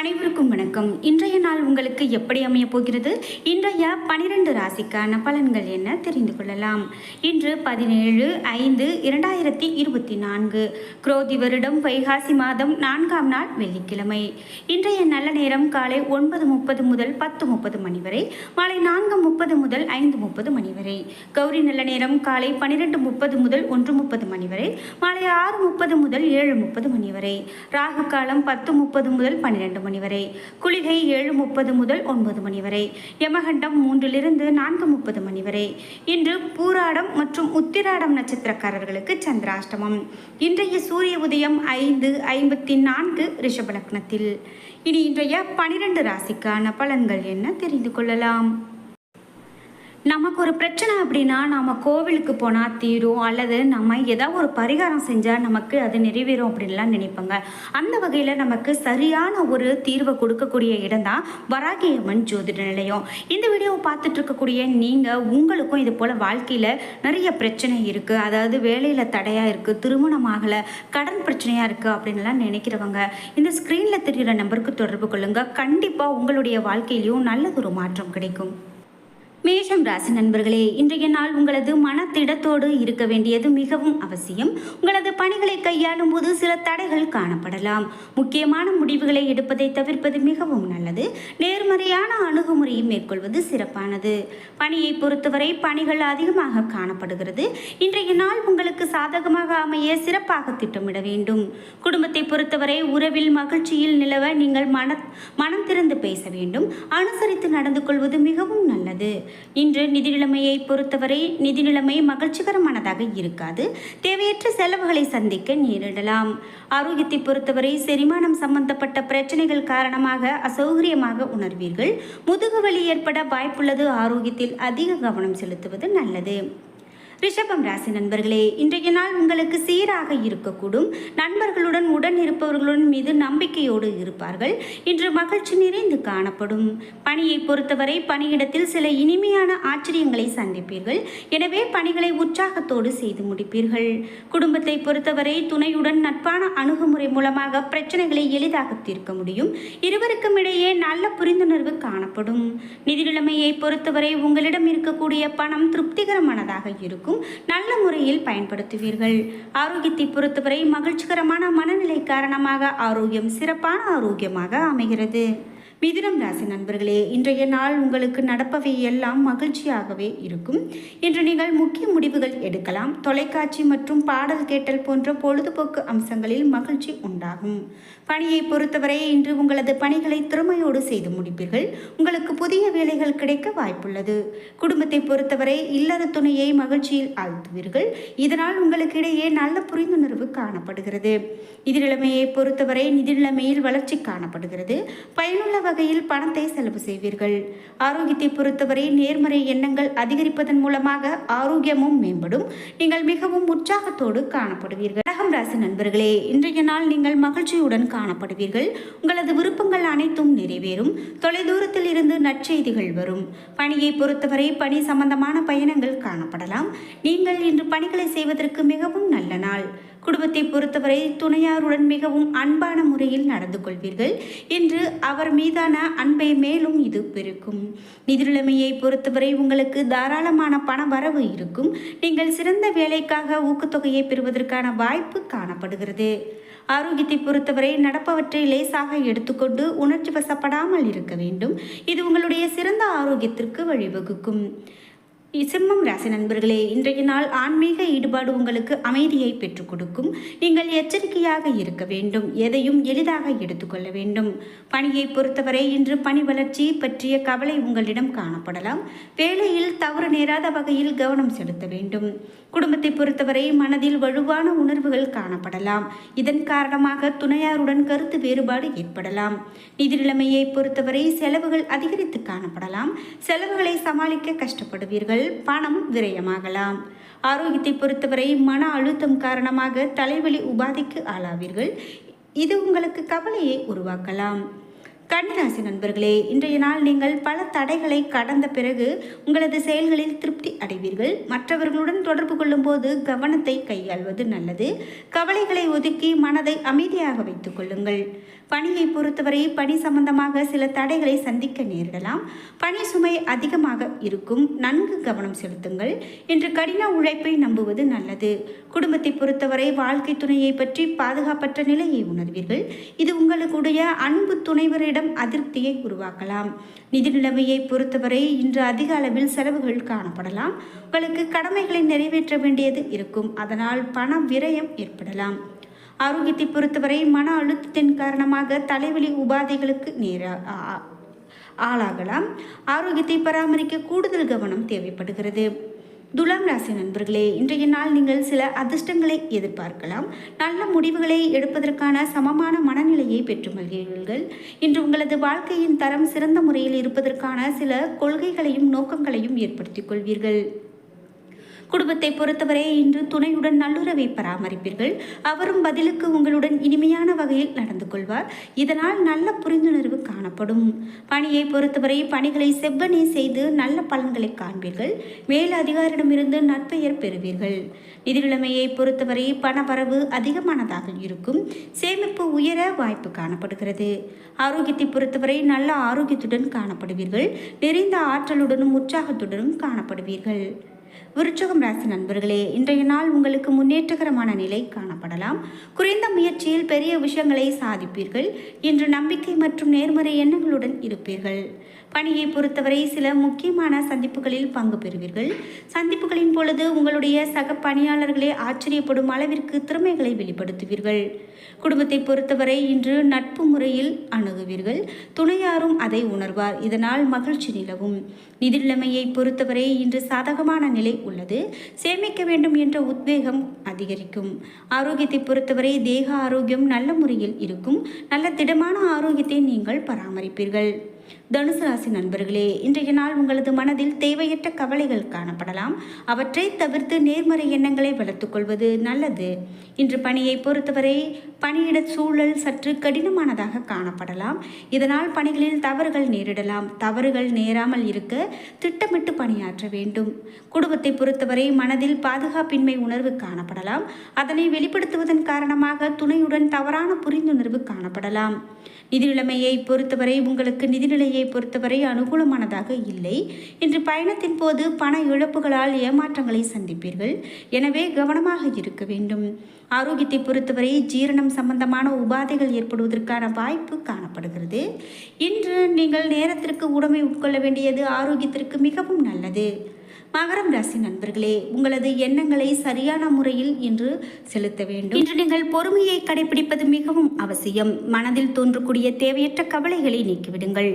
அனைவருக்கும் வணக்கம். இன்றைய நாள் உங்களுக்கு எப்படி அமைய போகிறது? இன்றைய பனிரெண்டு ராசிக்கான பலன்கள் என்ன தெரிந்து கொள்ளலாம். இன்று பதினேழு ஐந்து இரண்டாயிரத்தி இருபத்தி நான்கு. குரோதி வருடம் வைகாசி மாதம் நான்காம் நாள் வெள்ளிக்கிழமை. இன்றைய நல்ல நேரம் காலை ஒன்பது முப்பது முதல் பத்து முப்பது மணி வரை மாலை நான்கு முப்பது முதல் ஐந்து முப்பது மணி வரை. கௌரி நல்ல நேரம் காலை பனிரெண்டு முப்பது முதல் ஒன்று முப்பது மணி வரை மாலை ஆறு முப்பது முதல் ஏழு முப்பது மணி வரை. ராகு காலம் பத்து முப்பது முதல் பன்னிரெண்டு மணி வரை குளிகை ஏழு முப்பது முதல் ஒன்பது மணி வரை யமகண்டம் மூன்றிலிருந்து நான்கு முப்பது மணி வரை இன்று பூராடம் மற்றும் உத்திராடம் நட்சத்திரக்காரர்களுக்கு சந்திராஷ்டமம். இன்றைய சூரிய உதயம் ஐந்து ஐம்பத்தி நான்கு ரிஷபலக்னத்தில் இனி இன்றைய பனிரெண்டு ராசிக்கான பலன்கள் என்ன தெரிந்து கொள்ளலாம்? நமக்கு ஒரு பிரச்சனை அப்படின்னா நம்ம கோவிலுக்கு போனால் தீரும் அல்லது நம்ம ஏதாவது ஒரு பரிகாரம் செஞ்சால் நமக்கு அது நிறைவேறும் அப்படின்லாம் நினைப்பாங்க. அந்த வகையில் நமக்கு சரியான ஒரு தீர்வை கொடுக்கக்கூடிய இடம் தான் வராகியம்மன் ஜோதிட நிலையம். இந்த வீடியோவை பார்த்துட்டு இருக்கக்கூடிய நீங்கள் உங்களுக்கும் இது போல் வாழ்க்கையில் நிறைய பிரச்சனை இருக்குது அதாவது வேலையில் தடையாக இருக்குது திருமணம் ஆகலை கடன் பிரச்சனையாக இருக்குது அப்படின்லாம் நினைக்கிறவங்க இந்த ஸ்க்ரீனில் தெரிகிற நம்பருக்கு தொடர்பு கொள்ளுங்கள் கண்டிப்பாக உங்களுடைய வாழ்க்கையிலையும் நல்லதொரு மாற்றம் கிடைக்கும். மேஷம் ராசி நண்பர்களே இன்றைய நாள் உங்களது மனத்திடத்தோடு இருக்க வேண்டியது மிகவும் அவசியம். உங்களது பணிகளை கையாளும் போது சில தடைகள் காணப்படலாம். முக்கியமான முடிவுகளை எடுப்பதை தவிர்ப்பது மிகவும் நல்லது. நேர்மறையான அணுகுமுறையை மேற்கொள்வது சிறப்பானது. பணியை பொறுத்தவரை பணிகள் அதிகமாக காணப்படுகிறது. இன்றைய நாள் உங்களுக்கு சாதகமாக அமைய சிறப்பாக திட்டமிட வேண்டும். குடும்பத்தை பொறுத்தவரை உறவில் மகிழ்ச்சியில் நிலவ நீங்கள் மன மனம் திறந்து பேச வேண்டும். அனுசரித்து நடந்து கொள்வது மிகவும் நல்லது. இன்று நிதி நிலைமையை பொறுத்தவரை நிதி நிலைமை மகிழ்ச்சிகரமானதாக இருக்காது. தேவையற்ற செலவுகளை சந்திக்க நேரிடலாம். ஆரோக்கியத்தை பொறுத்தவரை செரிமானம் சம்பந்தப்பட்ட பிரச்சனைகள் காரணமாக அசௌகரியமாக உணர்வீர்கள். முதுகுவலி ஏற்பட வாய்ப்புள்ளது. ஆரோக்கியத்தில் அதிக கவனம் செலுத்துவது நல்லது. ரிஷபம் ராசி நண்பர்களே இன்றைய நாள் உங்களுக்கு சீராக இருக்கக்கூடும். நண்பர்களுடன் உடன் இருப்பவர்களுடன் மீது நம்பிக்கையோடு இருப்பார்கள். இன்று மகிழ்ச்சி நிறைந்து காணப்படும். பணியை பொறுத்தவரை பணியிடத்தில் சில இனிமையான ஆச்சரியங்களை சந்திப்பீர்கள். எனவே பணிகளை உற்சாகத்தோடு செய்து முடிப்பீர்கள். குடும்பத்தை பொறுத்தவரை துணையுடன் நட்பான அணுகுமுறை மூலமாக பிரச்சனைகளை எளிதாக தீர்க்க முடியும். இருவருக்கும் இடையே நல்ல புரிந்துணர்வு காணப்படும். நிதி நிலைமையை பொறுத்தவரை உங்களிடம் இருக்கக்கூடிய பணம் திருப்திகரமானதாக இருக்கும். இருக்கும் நல்ல முறையில் பயன்படுத்துவீர்கள். ஆரோக்கியத்தை பொறுத்தவரை மகிழ்ச்சிகரமான மனநிலை காரணமாக ஆரோக்கியம் சிறப்பான ஆரோக்கியமாக அமைகிறது. மிதுனம் ராசி நண்பர்களே இன்றைய நாள் உங்களுக்கு நடப்பவை எல்லாம் மகிழ்ச்சியாகவே இருக்கும். இன்று நீங்கள் முக்கிய முடிவுகள் எடுக்கலாம். தொலைக்காட்சி மற்றும் பாடல் கேட்டல் போன்ற பொழுதுபோக்கு அம்சங்களில் மகிழ்ச்சி உண்டாகும். பணியை பொறுத்தவரை இன்று உங்களது பணிகளை திறமையோடு செய்து முடிப்பீர்கள். உங்களுக்கு புதிய வேலைகள் கிடைக்க வாய்ப்புள்ளது. குடும்பத்தை பொறுத்தவரை இல்லற துணையை மகிழ்ச்சியில் ஆழ்த்துவீர்கள். இதனால் உங்களுக்கு இடையே நல்ல புரிந்துணர்வு காணப்படுகிறது. நிதிநிலைமையை பொறுத்தவரை நிதிநிலைமையில் வளர்ச்சி காணப்படுகிறது. பயனுள்ள வகையில் பணத்தை செலவு செய்வீர்கள். ஆரோக்கியத்தை பொறுத்தவரை நேர்மறை எண்ணங்கள் அதிகரிப்பதன் மூலமாக ஆரோக்கியமும் மேம்படும். நீங்கள் மிகவும் உற்சாகத்தோடு காணப்படுவீர்கள். கடகம் ராசி நண்பர்களே இன்றைய நாள் நீங்கள் மகிழ்ச்சியுடன் காணப்படுவீர்கள். உங்களது விருப்பங்கள் அனைத்தும் நிறைவேறும். தொலைதூரத்தில் இருந்து நற்செய்திகள் வரும். பணியை பொறுத்தவரை பணி சம்பந்தமான பயணங்கள் காணப்படலாம். நீங்கள் இன்று பணிகளை செய்வதற்கு மிகவும் நல்ல நாள். குடும்பத்தை பொறுத்தவரை துணையாருடன் மிகவும் அன்பான முறையில் நடந்து கொள்வீர்கள். என்று அவர் மீதான அன்பை மேலும் இது பெருக்கும். நிதிநிலைமையை பொறுத்தவரை உங்களுக்கு தாராளமான பண வரவு இருக்கும். நீங்கள் சிறந்த வேலைக்காக ஊக்கத்தொகையை பெறுவதற்கான வாய்ப்பு காணப்படுகிறது. ஆரோக்கியத்தை பொறுத்தவரை நடப்பவற்றை லேசாக எடுத்துக்கொண்டு உணர்ச்சி வசப்படாமல் இருக்க வேண்டும். இது உங்களுடைய சிறந்த ஆரோக்கியத்திற்கு வழிவகுக்கும். சிம்மம் ராசி நண்பர்களே இன்றைய நாள் ஆன்மீக ஈடுபாடு உங்களுக்கு அமைதியை பெற்றுக் கொடுக்கும். நீங்கள் எச்சரிக்கையாக இருக்க வேண்டும். எதையும் எளிதாக எடுத்துக்கொள்ள வேண்டும். பணியை பொறுத்தவரை இன்று பணி வளர்ச்சி பற்றிய கவலை உங்களிடம் காணப்படலாம். வேலையில் தவறு நேராத வகையில் கவனம் செலுத்த வேண்டும். குடும்பத்தை பொறுத்தவரை மனதில் வலுவான உணர்வுகள் காணப்படலாம். இதன் காரணமாக துணையாருடன் கருத்து வேறுபாடு ஏற்படலாம். நிதி நிலைமையை பொறுத்தவரை செலவுகள் அதிகரித்து காணப்படலாம். செலவுகளை சமாளிக்க கஷ்டப்படுவீர்கள். பணம் விரயமாகலாம். ஆரோக்கியத்தை பொறுத்தவரை மன அழுத்தம் காரணமாக தலைவலி உபாதைக்கு ஆளாவீர்கள். இது உங்களுக்கு கவலையை உருவாக்கலாம். கன்னிராசி நண்பர்களே இன்றைய நாள் நீங்கள் பல தடைகளை கடந்த பிறகு உங்களது செயல்களில் திருப்தி அடைவீர்கள். மற்றவர்களுடன் தொடர்பு கொள்ளும்போது கவனத்தை கையாள்வது நல்லது. கவலைகளை ஒதுக்கி மனதை அமைதியாக வைத்துக் கொள்ளுங்கள். பணியை பொறுத்தவரை பணி சம்பந்தமாக சில தடைகளை சந்திக்க நேரிடலாம். பணி சுமை அதிகமாக இருக்கும். நன்கு கவனம் செலுத்துங்கள். இன்று கடின உழைப்பை நம்புவது நல்லது. குடும்பத்தை பொறுத்தவரை வாழ்க்கை துணையை பற்றி பாதுகாப்பற்ற நிலையை உணர்வீர்கள். இது உங்களுடைய அன்பு துணைவரிடம் அதிருப்தியை உருவாக்கலாம். நிதி நிலைமையை பொறுத்தவரை இன்று அதிக அளவில் செலவுகள் காணப்படலாம். உங்களுக்கு கடமைகளை நிறைவேற்ற வேண்டியது இருக்கும். அதனால் பண விரயம் ஏற்படலாம். ஆரோக்கியத்தை பொறுத்தவரை மன அழுத்தத்தின் காரணமாக தலைவலி உபாதைகளுக்கு நேர ஆளாகலாம். ஆரோக்கியத்தை பராமரிக்க கூடுதல் கவனம் தேவைப்படுகிறது. துலாம் ராசி நண்பர்களே இன்றைய நாள் நீங்கள் சில அதிர்ஷ்டங்களை எதிர்பார்க்கலாம். நல்ல முடிவுகளை எடுப்பதற்கான சமமான மனநிலையை பெற்று மகிழ்வீர்கள் இன்று உங்களது வாழ்க்கையின் தரம் சிறந்த முறையில் இருப்பதற்கான சில கொள்கைகளையும் நோக்கங்களையும் ஏற்படுத்திக் கொள்வீர்கள். குடும்பத்தை பொறுத்தவரை இன்று துணையுடன் நல்லுறவை பராமரிப்பீர்கள். அவரும் பதிலுக்கு உங்களுடன் இனிமையான வகையில் நடந்து கொள்வார். இதனால் நல்ல புரிந்துணர்வு காணப்படும். பணியை பொறுத்தவரை பணிகளை செவ்வனே செய்து நல்ல பலன்களை காண்பீர்கள். மேல் அதிகாரிடமிருந்து நற்பெயர் பெறுவீர்கள். நிதிநிலைமையை பொறுத்தவரை பணவரவு அதிகமானதாக இருக்கும். சேமிப்பு உயர வாய்ப்பு காணப்படுகிறது. ஆரோக்கியத்தை பொறுத்தவரை நல்ல ஆரோக்கியத்துடன் காணப்படுவீர்கள். நிறைந்த ஆற்றலுடனும் உற்சாகத்துடனும் காணப்படுவீர்கள். விருச்சகம் ராசி நண்பர்களே இன்றைய நாள் உங்களுக்கு முன்னேற்றகரமான நிலை காணப்படலாம். குறைந்த முயற்சியில் பெரிய விஷயங்களை சாதிப்பீர்கள். இன்று நம்பிக்கை மற்றும் நேர்மறை எண்ணங்களுடன் இருப்பீர்கள். பணியை பொறுத்தவரை சில முக்கியமான சந்திப்புகளில் பங்கு பெறுவீர்கள். சந்திப்புகளின் பொழுது உங்களுடைய சக பணியாளர்களே ஆச்சரியப்படும் அளவிற்கு திறமைகளை வெளிப்படுத்துவீர்கள். குடும்பத்தை பொறுத்தவரை இன்று நட்பு முறையில் அணுகுவீர்கள். துணையாரும் அதை உணர்வார். இதனால் மகிழ்ச்சி நிலவும். நிதி நிலைமையை பொறுத்தவரை இன்று சாதகமான நிலை உள்ளது. சேமிக்க வேண்டும் என்ற உத்வேகம் அதிகரிக்கும். ஆரோக்கியத்தை பொறுத்தவரை தேக ஆரோக்கியம் நல்ல முறையில் இருக்கும். நல்ல திடமான ஆரோக்கியத்தை நீங்கள் பராமரிப்பீர்கள். தனுசு ராசி நண்பர்களே இன்றைய நாள் உங்களது மனதில் தேவையற்ற கவலைகள் காணப்படலாம். அவற்றை தவிர்த்து நேர்மறை எண்ணங்களை வளர்த்துக் கொள்வது நல்லது. இன்று பணியை பொறுத்தவரை பணியிட சூழல் சற்று கடினமானதாக காணப்படலாம். இதனால் பணிகளில் தவறுகள் நேரிடலாம். தவறுகள் நேராமல் இருக்க திட்டமிட்டு பணியாற்ற வேண்டும். குடும்பத்தை பொறுத்தவரை மனதில் பாதுகாப்பின்மை உணர்வு காணப்படலாம். அதனை வெளிப்படுத்துவதன் காரணமாக துணையுடன் தவறான புரிந்துணர்வு காணப்படலாம். நிதி நிலைமையை பொறுத்தவரை உங்களுக்கு நிதிநிலையை பொறுத்தவரை அனுகூலமானதாக இல்லை. இன்று பயணத்தின் போது பண இழப்புகளால் ஏமாற்றங்களை சந்திப்பீர்கள். எனவே கவனமாக இருக்க வேண்டும். ஆரோக்கியத்தை பொறுத்தவரை ஜீரணம் சம்பந்தமான உபாதைகள் ஏற்படுவதற்கான வாய்ப்பு காணப்படுகிறது. இன்று நீங்கள் நேரத்திற்கு உடமை உட்கொள்ள வேண்டியது ஆரோக்கியத்திற்கு மிகவும் நல்லது. மகரம் ராசி நண்பர்களே உங்களது எண்ணங்களை சரியான முறையில் இன்று செலுத்த வேண்டும். இன்று நீங்கள் பொறுமையை கடைபிடிப்பது மிகவும் அவசியம். மனதில் தோன்றக்கூடிய தேவையற்ற கவலைகளை நீக்கிவிடுங்கள்.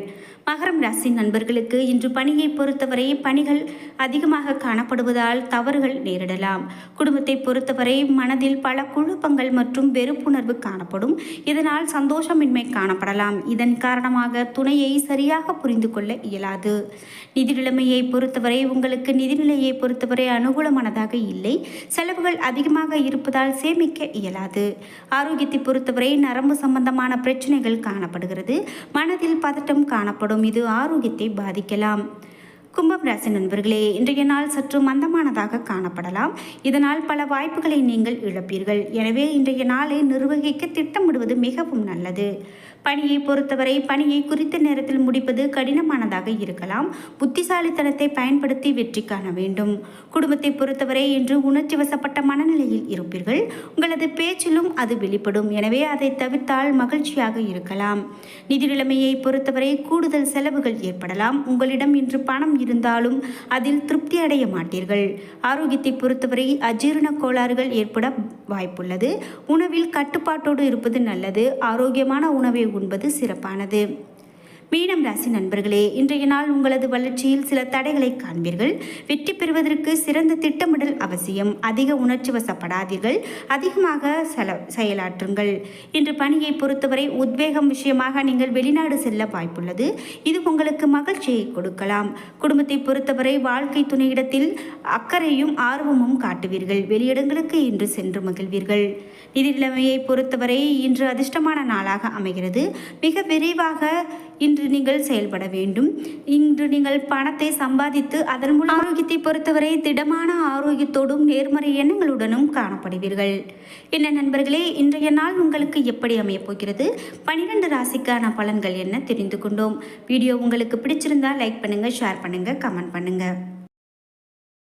மகரம் ராசி நண்பர்களுக்கு இன்று பணியை பொறுத்தவரை பணிகள் அதிகமாக காணப்படுவதால் தவறுகள் நேரிடலாம். குடும்பத்தை பொறுத்தவரை மனதில் பல குழப்பங்கள் மற்றும் வெறுப்புணர்வு காணப்படும். இதனால் சந்தோஷமின்மை காணப்படலாம். இதன் காரணமாக துணையை சரியாக புரிந்து கொள்ள இயலாது. நிதி நிலைமையை பொறுத்தவரை உங்களுக்கு நிதிநிலையை பொறுத்தவரை அனுகூலமானதாக இல்லை. செலவுகள் அதிகமாக இருப்பதால் சேமிக்க இயலாது. ஆரோக்கியத்தை பொறுத்தவரை நரம்பு சம்பந்தமான பிரச்சனைகள் காணப்படுகிறது. மனதில் பதட்டம் காணப்படும். இது ஆரோக்கியத்தை பாதிக்கலாம். கும்பம் ராசி நண்பர்களே இன்றைய நாள் சற்று மந்தமானதாக காணப்படலாம். இதனால் பல வாய்ப்புகளை நீங்கள் இழப்பீர்கள். எனவே இன்றைய நாளை நிர்வகிக்க திட்டமிடுவது மிகவும் நல்லது. பணியை பொறுத்தவரை பணியை குறித்த நேரத்தில் முடிப்பது கடினமானதாக இருக்கலாம். புத்திசாலித்தனத்தை பயன்படுத்தி வெற்றி காண வேண்டும். குடும்பத்தை பொறுத்தவரை இன்று உணர்ச்சி வசப்பட்ட மனநிலையில் இருப்பீர்கள். உங்களது பேச்சிலும் அது வெளிப்படும். எனவே அதை தவிர்த்தால் மகிழ்ச்சியாக இருக்கலாம். நிதி நிலைமையை பொறுத்தவரை கூடுதல் செலவுகள் ஏற்படலாம். உங்களிடம் இன்று பணம் இருந்தாலும் அதில் திருப்தி அடைய மாட்டீர்கள். ஆரோக்கியத்தை பொறுத்தவரை அஜீரண கோளாறுகள் ஏற்பட வாய்ப்புள்ளது. உணவில் கட்டுப்பாட்டோடு இருப்பது நல்லது. ஆரோக்கியமான உணவை உண்பது சிறப்பானது. மீனம் ராசி நண்பர்களே இன்றைய நாள் உங்களது வளர்ச்சியில் சில தடைகளை காண்பீர்கள். வெற்றி பெறுவதற்கு சிறந்த திட்டமிடல் அவசியம். அதிக உணர்ச்சி வசப்படாதீர்கள். அதிகமாக செல செயலாற்றுங்கள். இன்று பணியை பொறுத்தவரை உத்வேகம் விஷயமாக நீங்கள் வெளிநாடு செல்ல வாய்ப்புள்ளது. இது உங்களுக்கு மகிழ்ச்சியை கொடுக்கலாம். குடும்பத்தை பொறுத்தவரை வாழ்க்கை துணையிடத்தில் அக்கறையும் ஆர்வமும் காட்டுவீர்கள். வெளியிடங்களுக்கு இன்று சென்று மகிழ்வீர்கள். நிதி நிலைமையை பொறுத்தவரை இன்று அதிர்ஷ்டமான நாளாக அமைகிறது. மிக விரைவாக இன்று நீங்கள் செயல்பட வேண்டும். இன்று நீங்கள் பணத்தை சம்பாதித்து அதன் மூலம் ஆரோக்கியத்தை பொறுத்தவரை திடமான ஆரோக்கியத்தோடும் நேர்மறை எண்ணங்களுடனும் காணப்படுவீர்கள். என்ன நண்பர்களே இன்றைய நாள் உங்களுக்கு எப்படி அமையப்போகிறது பனிரெண்டு ராசிக்கான பலன்கள் என்ன தெரிந்து கொண்டோம்? வீடியோ உங்களுக்கு பிடிச்சிருந்தா லைக் பண்ணுங்கள் ஷேர் பண்ணுங்கள் கமெண்ட் பண்ணுங்கள்